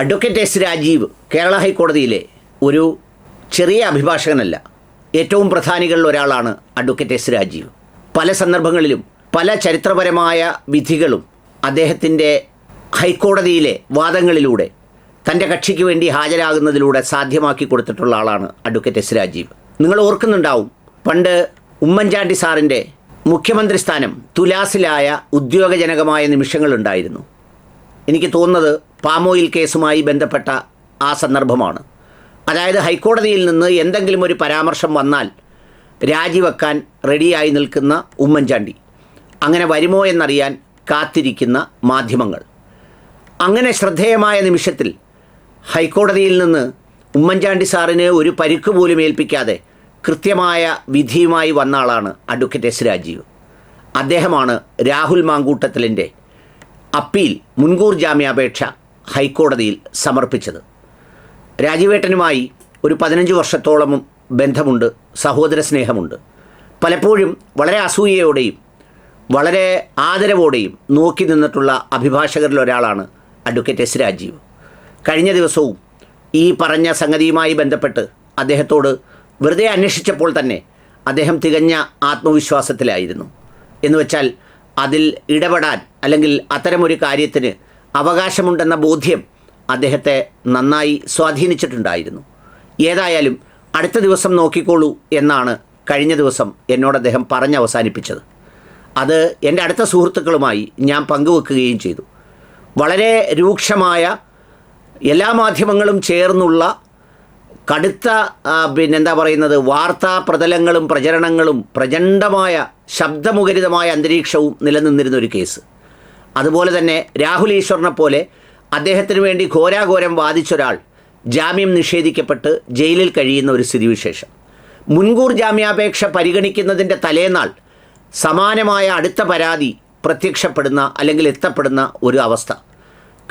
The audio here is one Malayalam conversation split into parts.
അഡ്വക്കേറ്റ് എസ് രാജീവ് കേരള ഹൈക്കോടതിയിലെ ഒരു ചെറിയ അഭിഭാഷകനല്ല ഏറ്റവും പ്രധാനികളിൽ ഒരാളാണ് അഡ്വക്കേറ്റ് എസ് രാജീവ്. പല സന്ദർഭങ്ങളിലും പല ചരിത്രപരമായ വിധികളും അദ്ദേഹത്തിന്റെ ഹൈക്കോടതിയിലെ വാദങ്ങളിലൂടെ തന്റെ കക്ഷിക്ക് വേണ്ടി ഹാജരാകുന്നതിലൂടെ സാധ്യമാക്കി കൊടുത്തിട്ടുള്ള ആളാണ് അഡ്വക്കേറ്റ് എസ് രാജീവ്. നിങ്ങൾ ഓർക്കുന്നുണ്ടാവും പണ്ട് ഉമ്മൻചാണ്ടി സാറിന്റെ മുഖ്യമന്ത്രി സ്ഥാനം തുലാസിലായ ഉദ്യോഗജനകമായ നിമിഷങ്ങളുണ്ടായിരുന്നു. എനിക്ക് തോന്നുന്നത് പാമോയിൽ കേസുമായി ബന്ധപ്പെട്ട ആ സന്ദർഭമാണ്. അതായത് ഹൈക്കോടതിയിൽ നിന്ന് എന്തെങ്കിലും ഒരു പരാമർശം വന്നാൽ രാജിവെക്കാൻ റെഡിയായി നിൽക്കുന്ന ഉമ്മൻചാണ്ടി. അങ്ങനെ വരുമോ എന്നറിയാൻ കാത്തിരിക്കുന്ന മാധ്യമങ്ങൾ. അങ്ങനെ ശ്രദ്ധേയമായ നിമിഷത്തിൽ ഹൈക്കോടതിയിൽ നിന്ന് ഉമ്മൻചാണ്ടി സാറിന് ഒരു പരിക്ക് പോലും ഏൽപ്പിക്കാതെ കൃത്യമായ വിധിയുമായി വന്ന ആളാണ് അഡ്വക്കേറ്റ് എസ് രാജീവ്. അദ്ദേഹമാണ് രാഹുൽ മാങ്കൂട്ടത്തിലിന്റെ അപ്പീൽ മുൻകൂർ ജാമ്യാപേക്ഷ ഹൈക്കോടതിയിൽ സമർപ്പിച്ചത്. രാജിവേട്ടനുമായി ഒരു പതിനഞ്ച് വർഷത്തോളം ബന്ധമുണ്ട് സഹോദര സ്നേഹമുണ്ട്. പലപ്പോഴും വളരെ അസൂയയോടെയും വളരെ ആദരവോടെയും നോക്കി നിന്നിട്ടുള്ള അഭിഭാഷകരിൽ ഒരാളാണ് അഡ്വക്കേറ്റ് എസ് രാജീവ്. കഴിഞ്ഞ ദിവസവും ഈ പറഞ്ഞ സംഗതിയുമായി ബന്ധപ്പെട്ട് അദ്ദേഹത്തോട് വെറുതെ അന്വേഷിച്ചപ്പോൾ തന്നെ അദ്ദേഹം തികഞ്ഞ ആത്മവിശ്വാസത്തിലായിരുന്നു. എന്ന് വെച്ചാൽ അതിൽ ഇടപെടാൻ അല്ലെങ്കിൽ അത്തരമൊരു കാര്യത്തിന് അവകാശമുണ്ടെന്ന ബോധ്യം അദ്ദേഹത്തെ നന്നായി സ്വാധീനിച്ചിട്ടുണ്ടായിരുന്നു. ഏതായാലും അടുത്ത ദിവസം നോക്കിക്കോളൂ എന്നാണ് കഴിഞ്ഞ ദിവസം എന്നോട് അദ്ദേഹം പറഞ്ഞ് അവസാനിപ്പിച്ചത്. അത് എന്റെ അടുത്ത സുഹൃത്തുക്കളുമായി ഞാൻ പങ്കുവെക്കുകയും ചെയ്തു. വളരെ രൂക്ഷമായ എല്ലാ മാധ്യമങ്ങളും ചേർന്നുള്ള കടുത്ത പിന്നെന്താ പറയുന്നത് വാർത്താ പ്രതലങ്ങളും പ്രചരണങ്ങളും പ്രചണ്ഡമായ ശബ്ദമുഖരിതമായ അന്തരീക്ഷവും നിലനിന്നിരുന്ന ഒരു കേസ്. അതുപോലെ തന്നെ രാഹുൽ ഈശ്വറിനെ പോലെ അദ്ദേഹത്തിന് വേണ്ടി ഘോരാഘോരം വാദിച്ചൊരാൾ ജാമ്യം നിഷേധിക്കപ്പെട്ട് ജയിലിൽ കഴിയുന്ന ഒരു സ്ഥിതിവിശേഷം. മുൻകൂർ ജാമ്യാപേക്ഷ പരിഗണിക്കുന്നതിന്റെ തലേനാൾ സമാനമായ അടുത്ത പരാതി പ്രത്യക്ഷപ്പെടുന്ന അല്ലെങ്കിൽ എത്തപ്പെടുന്ന ഒരു അവസ്ഥ.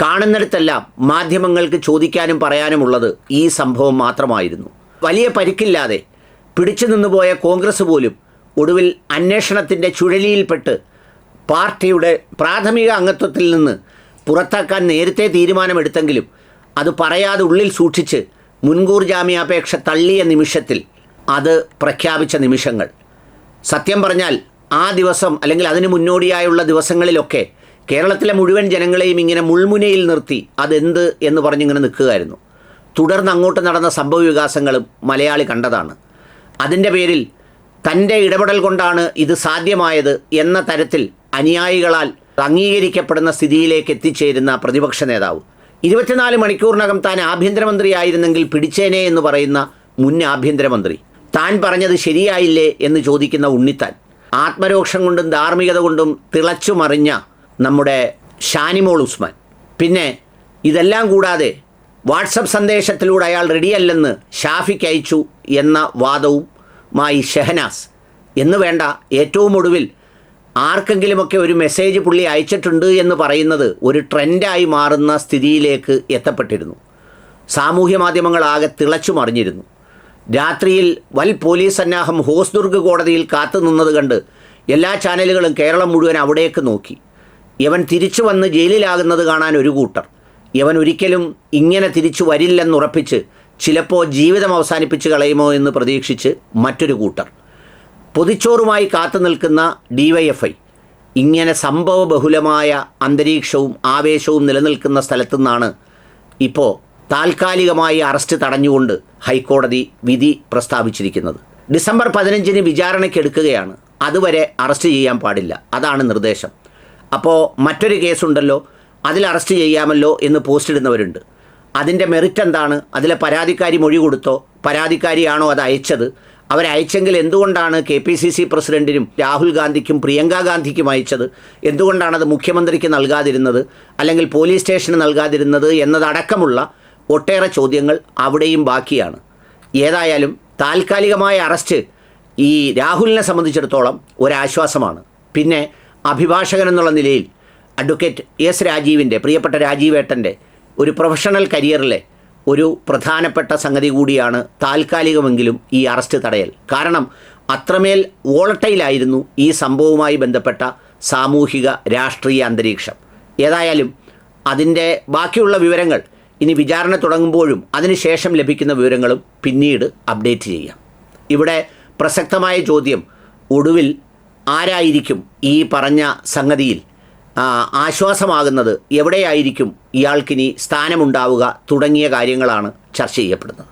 കാണുന്നിടത്തെല്ലാം മാധ്യമങ്ങൾക്ക് ചോദിക്കാനും പറയാനുമുള്ളത് ഈ സംഭവം മാത്രമായിരുന്നു. വലിയ പരിക്കില്ലാതെ പിടിച്ചു നിന്നുപോയ കോൺഗ്രസ് പോലും ഒടുവിൽ അന്വേഷണത്തിന്റെ ചുഴലിയിൽപ്പെട്ട് പാർട്ടിയുടെ പ്രാഥമിക അംഗത്വത്തിൽ നിന്ന് പുറത്താക്കാൻ നേരത്തെ തീരുമാനമെടുത്തെങ്കിലും അത് പറയാതെ ഉള്ളിൽ സൂക്ഷിച്ച് മുൻകൂർ ജാമ്യാപേക്ഷ തള്ളിയ നിമിഷത്തിൽ അത് പ്രഖ്യാപിച്ച നിമിഷങ്ങൾ. സത്യം പറഞ്ഞാൽ ആ ദിവസം അല്ലെങ്കിൽ അതിന് മുന്നോടിയായുള്ള ദിവസങ്ങളിലൊക്കെ കേരളത്തിലെ മുഴുവൻ ജനങ്ങളെയും ഇങ്ങനെ മുൾമുനയിൽ നിർത്തി അതെന്ത് എന്ന് പറഞ്ഞിങ്ങനെ നിൽക്കുകയായിരുന്നു. തുടർന്ന് അങ്ങോട്ട് നടന്ന സംഭവ വികാസങ്ങളും മലയാളി കണ്ടതാണ്. അതിന്റെ പേരിൽ തന്റെ ഇടപെടൽ കൊണ്ടാണ് ഇത് സാധ്യമായത് എന്ന തരത്തിൽ അനുയായികളാൽ അംഗീകരിക്കപ്പെടുന്ന സ്ഥിതിയിലേക്ക് എത്തിച്ചേരുന്ന പ്രതിപക്ഷ നേതാവ്. ഇരുപത്തിനാല് മണിക്കൂറിനകം താൻ ആഭ്യന്തരമന്ത്രിയായിരുന്നെങ്കിൽ പിടിച്ചേനെ എന്ന് പറയുന്ന മുൻ ആഭ്യന്തരമന്ത്രി. താൻ പറഞ്ഞത് ശരിയായില്ലേ എന്ന് ചോദിക്കുന്ന ഉണ്ണിത്താൻ. ആത്മരോക്ഷം കൊണ്ടും ധാർമ്മികത കൊണ്ടും തിളച്ചു മറിഞ്ഞ നമ്മുടെ ഷാനിമോൾ ഉസ്മാൻ. പിന്നെ ഇതെല്ലാം കൂടാതെ വാട്സപ്പ് സന്ദേശത്തിലൂടെ അയാൾ റെഡിയല്ലെന്ന് ഷാഫിക്ക് അയച്ചു എന്ന വാദവുമായി ഷെഹനാസ്. എന്ന് വേണ്ട ഏറ്റവും ഒടുവിൽ ആർക്കെങ്കിലുമൊക്കെ ഒരു മെസ്സേജ് പുള്ളി അയച്ചിട്ടുണ്ട് എന്ന് പറയുന്നത് ഒരു ട്രെൻഡായി മാറുന്ന സ്ഥിതിയിലേക്ക് എത്തപ്പെട്ടിരുന്നു. സാമൂഹ്യ മാധ്യമങ്ങളാകെ തിളച്ചു മറിഞ്ഞിരുന്നു. രാത്രിയിൽ വൽ പോലീസ് സന്നാഹം ഹോസ്ദുർഗ് കോടതിയിൽ കാത്തു നിന്നത് കണ്ട് എല്ലാ ചാനലുകളും കേരളം മുഴുവൻ അവിടേക്ക് നോക്കി. ഇവൻ തിരിച്ചു വന്ന് ജയിലിലാകുന്നത് കാണാൻ ഒരു കൂട്ടർ. ഇവൻ ഒരിക്കലും ഇങ്ങനെ തിരിച്ചു വരില്ലെന്നുറപ്പിച്ച് ചിലപ്പോൾ ജീവിതം അവസാനിപ്പിച്ച് കളയുമോ എന്ന് പ്രതീക്ഷിച്ച് മറ്റൊരു കൂട്ടർ. പൊതിച്ചോറുമായി കാത്തു നിൽക്കുന്ന ഡിവൈഎഫ്ഐ ഇങ്ങനെ സംഭവ ബഹുലമായ അന്തരീക്ഷവും ആവേശവും നിലനിൽക്കുന്ന സ്ഥലത്തു നിന്നാണ് ഇപ്പോൾ താൽക്കാലികമായി അറസ്റ്റ് തടഞ്ഞുകൊണ്ട് ഹൈക്കോടതി വിധി പ്രസ്താവിച്ചിരിക്കുന്നത്. ഡിസംബർ പതിനഞ്ചിന് വിചാരണയ്ക്കെടുക്കുകയാണ് അതുവരെ അറസ്റ്റ് ചെയ്യാൻ പാടില്ല. അതാണ് നിർദ്ദേശം. അപ്പോൾ മറ്റൊരു കേസുണ്ടല്ലോ. അതിൽ അറസ്റ്റ് ചെയ്യാമല്ലോ എന്ന് പോസ്റ്റ് ഇടുന്നവരുണ്ട് അതിന്റെ മെറിറ്റ് എന്താണ്? അതിലെ പരാതിക്കാരി മൊഴി കൊടുത്തോ? പരാതിക്കാരിയാണോ അത് അയച്ചത്? അവരയച്ചെങ്കിൽ എന്തുകൊണ്ടാണ് കെ പി സി സി പ്രസിഡന്റിനും രാഹുൽ ഗാന്ധിക്കും പ്രിയങ്ക ഗാന്ധിക്കും അയച്ചത്? എന്തുകൊണ്ടാണ് അത് മുഖ്യമന്ത്രിക്ക് നൽകാതിരുന്നത്? അല്ലെങ്കിൽ പോലീസ് സ്റ്റേഷന് നൽകാതിരുന്നത് എന്നതടക്കമുള്ള ഒട്ടേറെ ചോദ്യങ്ങൾ അവിടെയും ബാക്കിയാണ്. ഏതായാലും താൽക്കാലികമായ അറസ്റ്റ് ഈ രാഹുലിനെ സംബന്ധിച്ചിടത്തോളം ഒരാശ്വാസമാണ്. പിന്നെ അഭിഭാഷകൻ എന്നുള്ള നിലയിൽ അഡ്വക്കേറ്റ് എസ് രാജീവിന്റെ പ്രിയപ്പെട്ട രാജീവേട്ടന്റെ ഒരു പ്രൊഫഷണൽ കരിയറിലെ ഒരു പ്രധാനപ്പെട്ട സംഗതി കൂടിയാണ് താൽക്കാലികമെങ്കിലും ഈ അറസ്റ്റ് തടയൽ. കാരണം അത്രമേൽ വോളട്ടൈലായിരുന്നു ഈ സംഭവവുമായി ബന്ധപ്പെട്ട സാമൂഹിക രാഷ്ട്രീയ അന്തരീക്ഷം. ഏതായാലും അതിന്റെ ബാക്കിയുള്ള വിവരങ്ങൾ ഇനി വിചാരണ തുടങ്ങുമ്പോഴും അതിനുശേഷം ലഭിക്കുന്ന വിവരങ്ങളും പിന്നീട് അപ്ഡേറ്റ് ചെയ്യാം. ഇവിടെ പ്രസക്തമായ ചോദ്യം ഒടുവിൽ ആരായിരിക്കും ഈ പറഞ്ഞ സംഗതിയിൽ ആശ്വാസമാകുന്നത് എവിടെയായിരിക്കും? ഇയാൾക്കിനി സ്ഥാനമുണ്ടാവുക തുടങ്ങിയ കാര്യങ്ങളാണ് ചർച്ച ചെയ്യപ്പെടുന്നത്.